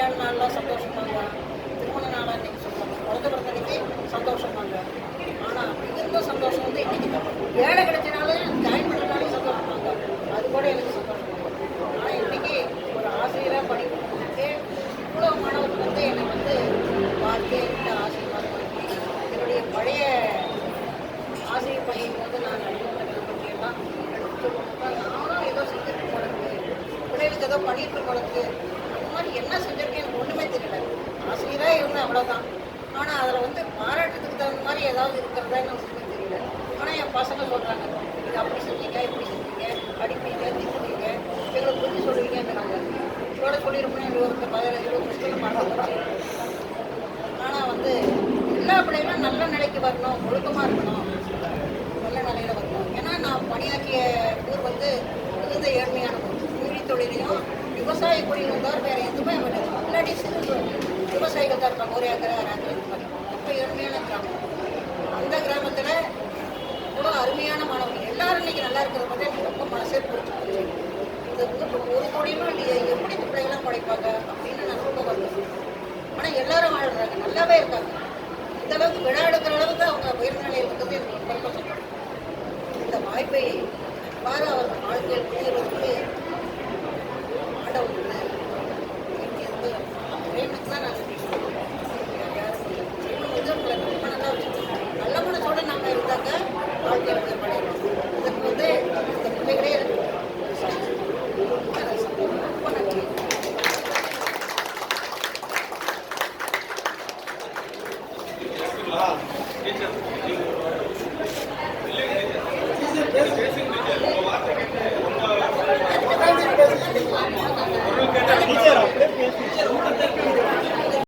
கல்யாண நாள்லாம் சந்தோஷமாங்க. திருமண நாளாக இன்னைக்கு சொல்லுவாங்க குழந்தை பிறந்த அன்னைக்கு சந்தோஷமாங்க. ஆனால் மிகுந்த சந்தோஷம் வந்து இன்னைக்கு தான். வேலை கிடைச்சனாலும் ஜாயின் பண்ணனாலும் சந்தோஷமாங்க. அது கூட எனக்கு சந்தோஷம். ஆனால் இன்றைக்கி ஒரு ஆசிரியராக படிக்கிறதுக்கு இவ்வளோ மாணவர்கள் வந்து என்னை வந்து பார்த்து என்கிட்ட ஆசீர்வாதம் என்னுடைய பழைய ஆசிரியர் பணியின் போது நான் அலுவலகங்களை பற்றியெல்லாம் எடுத்து நானும் ஏதோ செஞ்சுட்டு போனது பிள்ளைகளுக்கு ஏதோ பண்ணிட்டு போனது மாதிரி என்ன செஞ்சிருக்கேன் எனக்கு ஒன்றுமே தெரியல. ஆசிரியராக இருந்தேன் அவ்வளோதான் ஆனால் அதில் வந்து பாராட்டுறதுக்கு தகுந்த மாதிரி ஏதாவது இருக்கிறதா எனக்கு தெரியல. ஆனால் என் பசங்க சொல்கிறாங்க இது அப்படி செஞ்சீங்க இப்படி செஞ்சீங்க அடிப்பீங்க திட்டுவீங்க எங்களை புரிஞ்சு சொல்லுவீங்கிறாங்க இதோட சொல்லியிருப்போம் இருபத்தி பதினஞ்சு இருபது வருஷத்துல மாட்டாங்க ஆனால் வந்து எல்லா பிள்ளைகளும் நல்ல நிலைக்கு வரணும் ஒழுக்கமாக இருக்கணும் நல்ல நிலையில் வரணும். ஏன்னா நான் பணியாற்றிய ஊர் வந்து மிகுந்த ஏழ்மையான ஊர். கூலி தொழிலையும் விவசாய குடியிலும் தவிர வேறு தான் இருப்பாங்க ஒரு ஏக்கரை அரை ஏக்கரை இது மாதிரி ரொம்ப ஏழ்மையான கிராமம். அந்த கிராமத்தில் இவ்வளோ அருமையான மாணவர்கள். எல்லாரும் இன்னைக்கு நல்லா இருக்கிறத பார்த்தா எனக்கு ரொம்ப மனசே பிடிச்சி போச்சு. இந்த ஊருக்கு ஒரு கோடியும் எப்படி இந்த படைப்பாங்க அப்படின்னு நான் ரொம்ப வருத்தம் ஆனால் எல்லாரும் வாழ்றாங்க. நல்லாவே இருக்காங்க. இந்த அளவுக்கு விழா எடுக்கிற அளவுக்கு அவங்க உயர்நிலையில் இருக்கிறது எனக்கு ரொம்ப சந்தோஷம். இந்த வாய்ப்பை வார அவர்கள் வாழ்க்கையில் புரிகிறதுக்கு